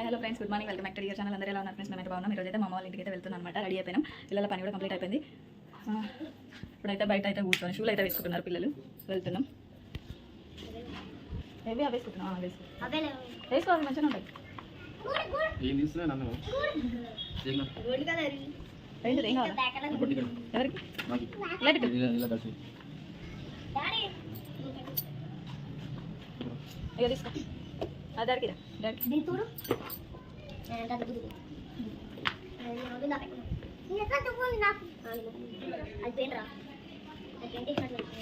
Hi hello friends good morning welcome back to year channel అందరూ ఎలా ఉన్నారు friends మేమైతే బాగున్నాం. ఈరోజు అయితే మా వాళ్ళ ఇంటికి అయితే వెళ్తున్నాం అనమాట రెడీ అయిపోయినాం. పిల్లల పని కూడా కంప్లీట్ అయిపోయింది. ఇప్పుడైతే బయట అయితే కూర్చొని షూలు అయితే వేసుకుంటున్నారు పిల్లలు. వెళ్తున్నాం. ఏవి అవి వేసుకుంటున్నాం. ఆ, వేసుకో. వేసుకోవాలి మంచిగా ఉంటాయి. ఎవరికి. ఇక తీసుకో. అది డాడీకి రా డాడీకి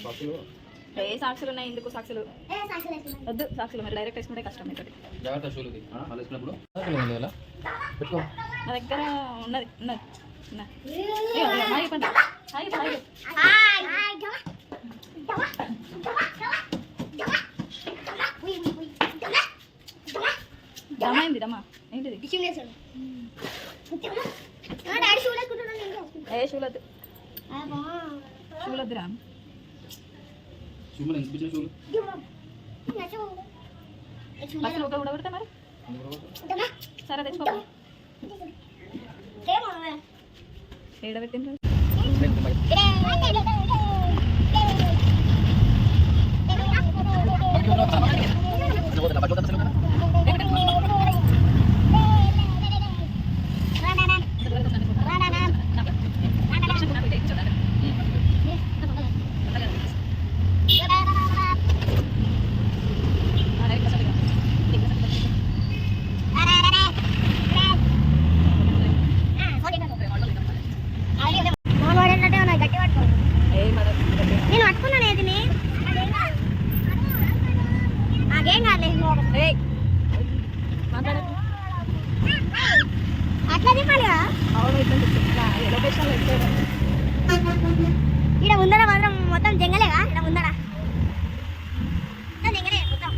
బస్సులో ఏ సాక్షులు ఉన్నాయి ఇందుకు సాక్షులు వద్దు సాక్షులు మరి డైరెక్ట్ వేసుకుంటే కష్టం జాగ్రత్త నా దగ్గర ఉన్నది ఉన్నది ఉన్నది ఏంది దమ ఏంటిది? ఏ షూలద్దు షూలద్దురా షూ మరి ఎంత పిచ్చిన షూలు బస్సులు ఒక ఉడగొడతా మరి. సరే తెచ్చుకో. ఏడబెట్టిండ్రు ఏ మరి నేను పట్టుకున్నాను ఏది నాకేం కాలేదు ఏయ్ మాట్లాడకు అట్లా చెప్పాలి కదా అవును ఇట్లా చెప్తా ఏ లొకేషన్లో ఇచ్చేయడం ఇక్కడ ముందర మాత్రం మొత్తం జంగలేగా ఇక్కడ ముందర మొత్తం జంగలే మొత్తం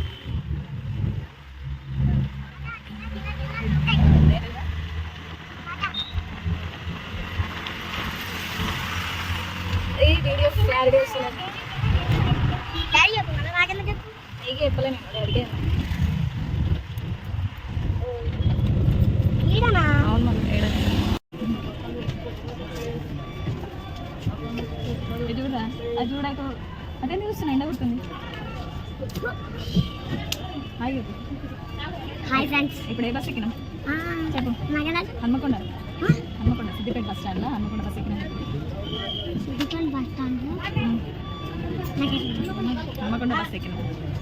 ఈ వీడియో క్లారిటీ వస్తున్నది డాడీ చెప్తున్నా నాకెందుకు చెప్పు? నీకు చెప్పలేను డాడీకి ఈడనా? అవును మనం ఏడని ఇది చూడరా అది చూడక అంటే చూస్తున్నా ఎండ కొడుతుంది. హాయ్. హాయ్ ఫ్రెండ్స్ ఇప్పుడు ఏ బస్ ఎక్కినాం చెప్పు? హన్మకొండ. సిద్దిపేట బస్ స్టాండ్లో హన్మకొండ బస్ ఎక్కినాం సిద్దిపేట బస్ స్టాండ్ నాకు హన్మకొండ బస్ ఎక్కినాం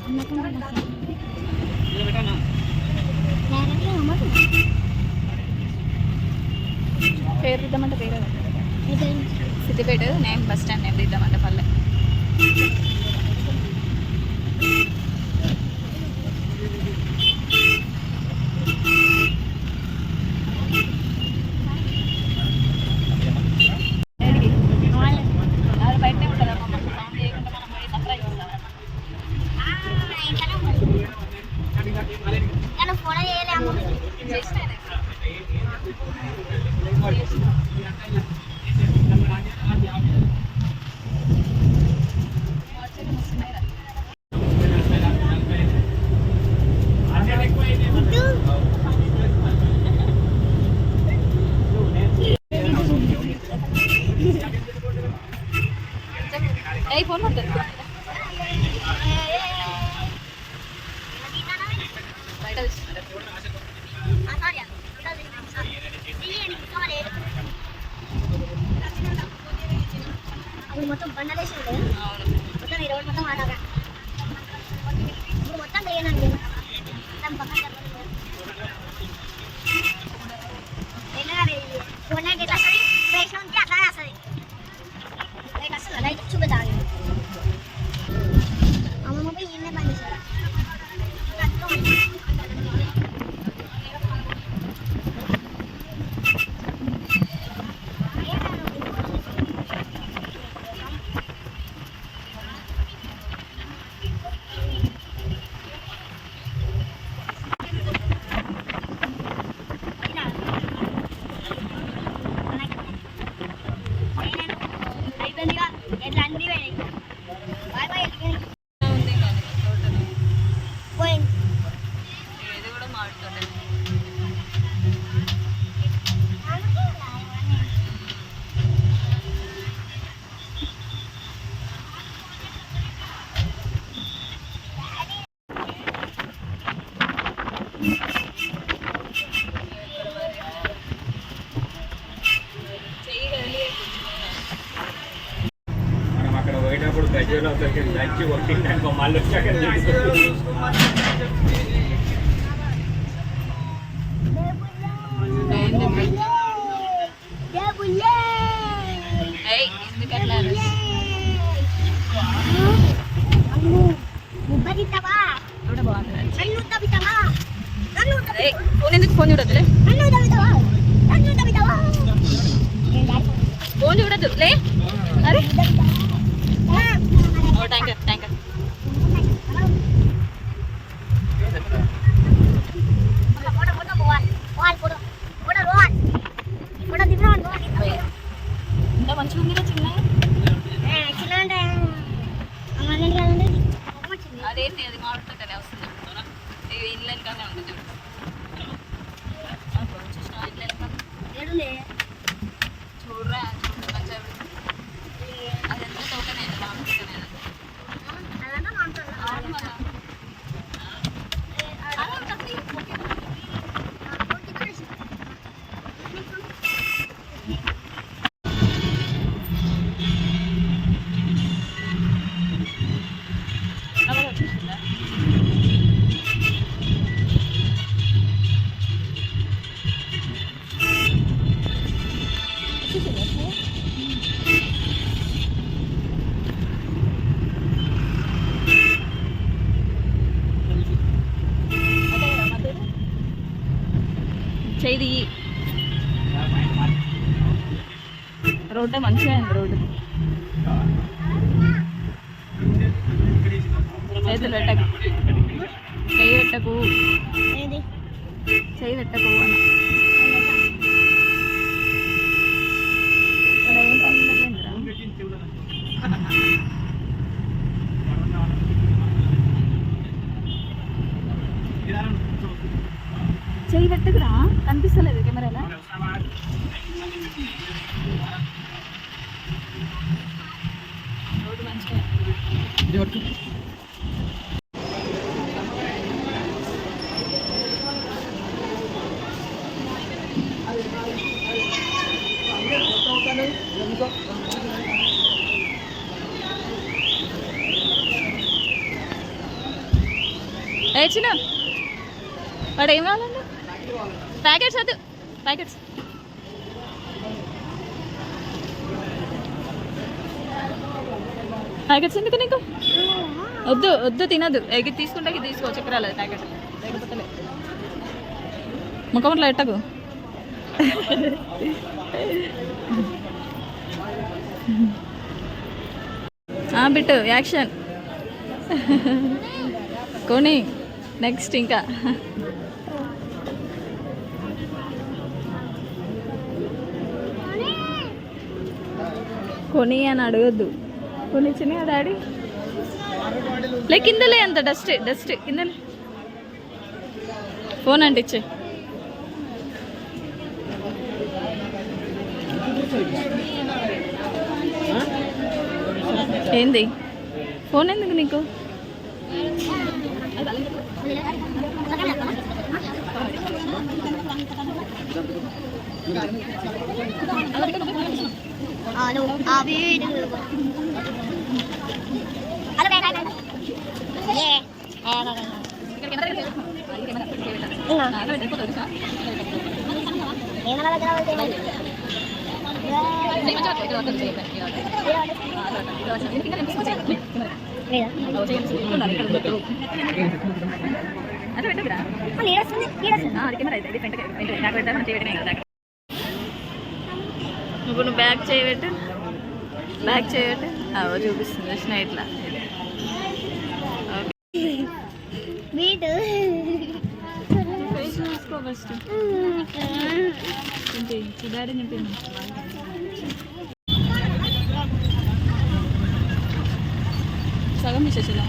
అమ్మకుండా బస్ పేరు ఇద్దామంటే పేరు. Siddipet name bus stand name ఇద్దామంటే పల్లె. yan ang ginagawa. Tambak నన్ను తవ్వుతావా నన్ను ఏయ్, ఫోన్ చూడొద్దులే. ఫోన్ చూడొద్దు లే అరే ఓ ట్యాంకర్ ట్యాంకర్ చేయి రోడ్డు మంచిగా అయింది రోడ్డు చేతులు పెట్టకు చేయి పెట్టకు ఏది చేయి పెట్టకు అన్న ఇక్కడ ఏం పని లేదురా. చేయి పెట్టకురా కనిపిస్తలేదు కెమెరాలో. ఏ చిన్న వాడు ఏం కావాలండి? ప్యాకెట్స్ వద్దు. ప్యాకెట్స్. ప్యాకెట్స్ ఎందుకు నీకు? వద్దు వద్దు తినదు ఎగి తీసుకుంటే తీసుకో. చక్రాలేదు ప్యాకెట్. లేకపోతే ముఖం అట్లా ఎట్టకు ఆ, బిట్టు యాక్షన్. కొని నెక్స్ట్ ఇంకా. కొని అని అడగద్దు. కొని డాడీ? లే కిందలే అంత డస్ట్ డస్ట్ కిందలే. ఫోన్ అంటే ఇచ్చే. ఏంది? ఫోన్ ఎందుకు నీకు? హలో ఆ వీడు హలో బేటా బేటా ఏ ఏమన్నా దగ్గర నీడొస్తుంది నువ్వు బ్యాక్ చేయబెట్టు. బ్యాక్ చేయబెట్టు. అవో చూపిస్తుంది చూసిన ఇట్లా. వీడు ఫేస్ చూసుకో ఫస్ట్ డాడీ నింపింది సగం తీసేసేదా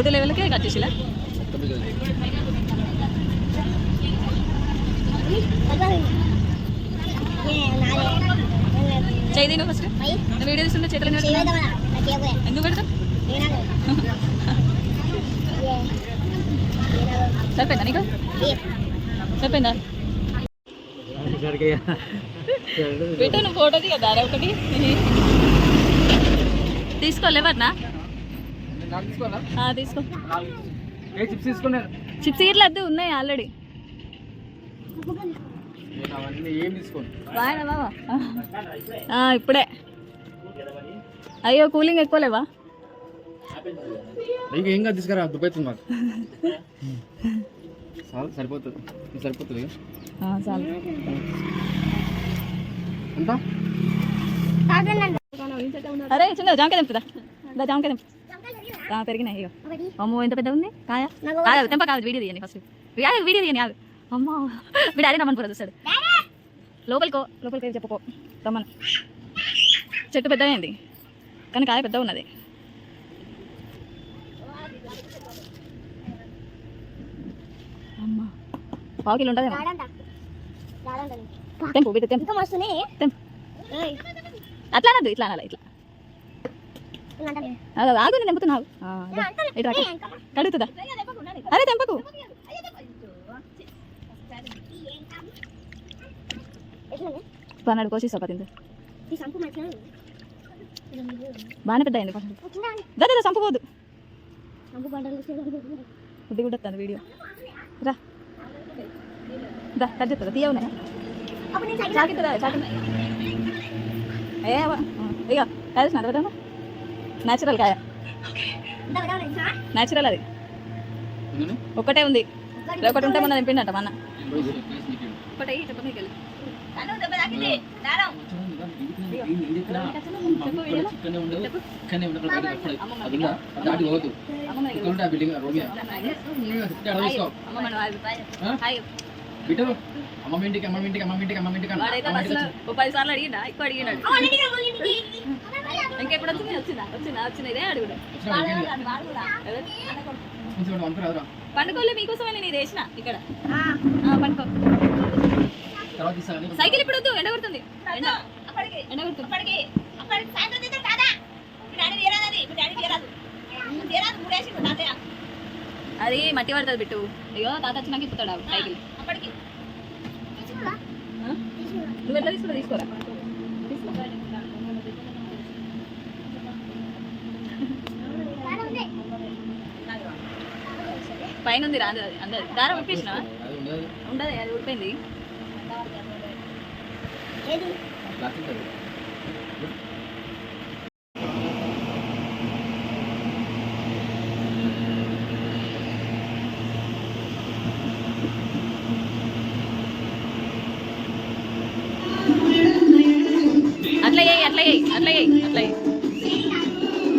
రోడ్డు లెవెల్కే కట్ చేసిలా? చేయి దీని ఫస్ట్ వీడియో తీస్తుంటే చేతులు ఎందుకు పెడతాం సరిపోయిందా నీకు? సరిపోయిందా? ఫోటో అరే ఒకటి తీసుకోలేవన్నా తీసుకో. చిప్స్ ఇట్లా వద్దు ఉన్నాయి ఆల్రెడీ. ఇప్పుడే. అయ్యో కూలింగ్ ఎక్కువ లేవా? ఏం కాదు తీసుకురా దుబ్బైతుంది మాకు. సరిపోతుంది. సరిపోతుంది అరే చిన్న జాంకాయ తెంపుదా దా జాంకాయ తెంపు. పెరిగినాయి అమ్మో ఎంత పెద్ద ఉంది? కాయ? కాదు తెంప కాదు వీడియో తీయండి ఫస్ట్ వీడియో తీయండి కాదు అమ్మో. వీడు అదే రమ్మని కూడా చూస్తాడు లోపలికో లోపలికి చెప్పుకో. రమ్మను. చెట్టు పెద్ద అయింది. కానీ కాయ పెద్ద ఉన్నది. అమ్మా. పావు కిలో తెంపు తెంపు. తెంపు. ఏయ్. అట్లా అనద్దు ఇట్లా అనాలి ఇట్లా. ఆగు, నేను తెంపుతున్నావు ఇట్లా కడుగుతుందా అరే తెంపకు? పన్నాడు కోసి సపతింది. బాగానే పెద్ద అయింది? దాదా చిన్నవి. బుద్ధి కూడా వస్తుంది వీడియో. రా. దా కట్ అప్పుడు నేను సైకిల్ చాకిస్తుందా చాకి ఏ ఇక కాదు అదొకటమ్మా న్యాచురల్ కాయ? న్యాచురల్ అది? ఒక్కటే ఉంది ఒకటి ఉంటే మొన్న తెంపిండట మన నీకు ఇవ్వు. ఒకటి? బిడ్డ అమ్మమ్మ ఇంటికి అమ్మమ్మ ఇంటికి అమ్మమ్మ ఇంటికి అమ్మమ్మ ఇంటికి పది సార్లు అడిగిండా ఎక్కువ అడిగినాడు వచ్చింది వచ్చిందా ఇదే అడుగుడు. పండుకోలే మీకోసమే నేను ఇది వేసిన ఇక్కడ. ఆ, ఆ, పండుకో. సైకిల్ ఇప్పుడు వద్దు ఎండ కొడుతుంది. ఎండ. ఎండ కొడుతుంది. అది మట్టి పడుతుంది బిట్టు. అయ్యో తాత వచ్చినాక ఇప్పుతాడు ఆగు సైకిల్? నువ్వు ఎట్లా తీసుకురా తీసుకోరా రాడా ఉంది. పైన ఉంది రాదు అది అందది దారం విప్పేసిన అది ఉండదు ఉండదు అది ఊడిపోయింది. ఏది? ప్లాస్టిక్ అది అట్లా చేయి అట్లా చేయి అట్లా చేయి అట్లా చేయి.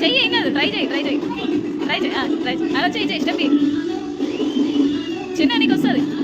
చెయ్యి ఏం కాదు ట్రై చేయి ట్రై చేయి. ట్రై చేయి ట్రై చేయి. అలా చెయ్యి చెయ్యి స్టెప్ చిన్న నీకు వస్తుంది.